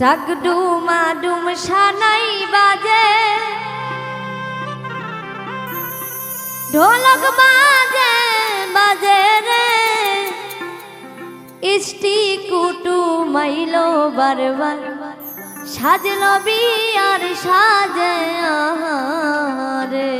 টাক ডুমা ডুম সানাই বাজে। ঢোলক বাজে বাজে রে। ইষ্টি কুটু মাইলো বারবার। সাজল বিয়ার সাজে রে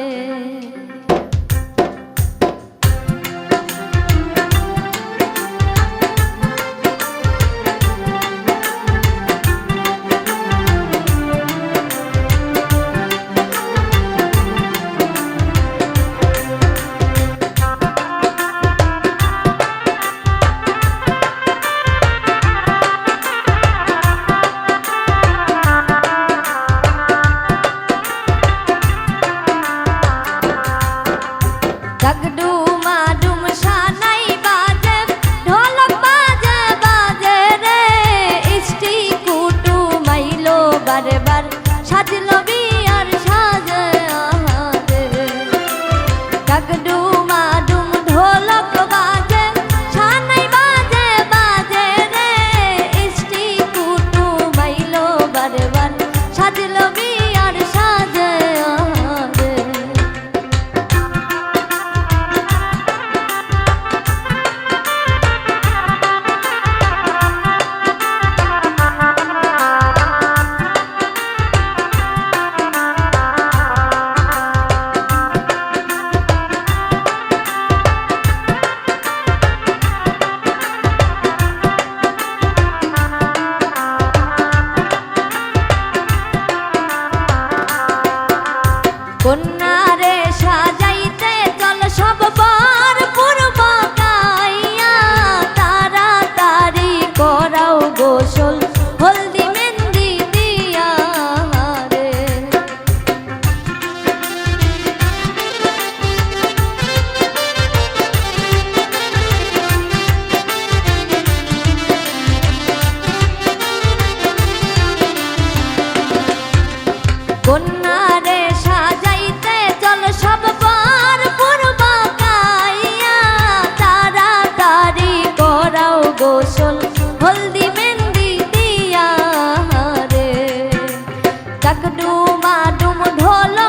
ডুমা ডুম ঢোল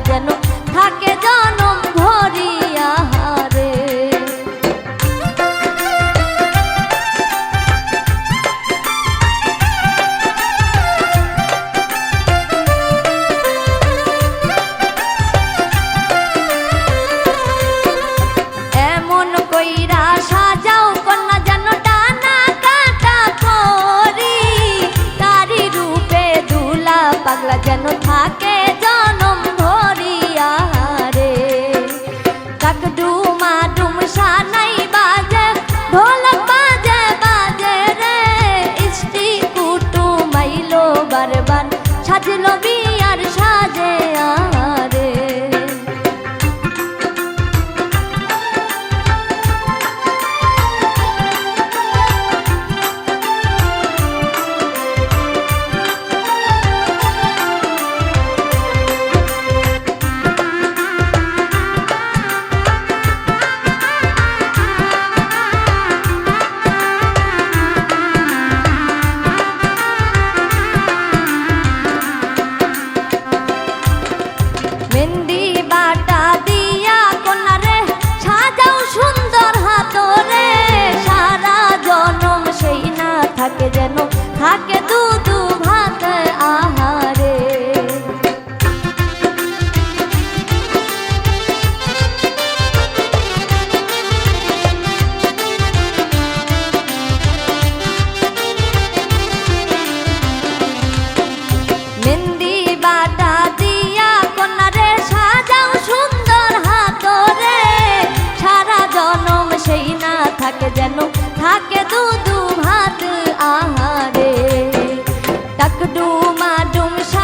lleno ডাক ডুমা ডুম সানা থাকে দূর ดูมาดุงชา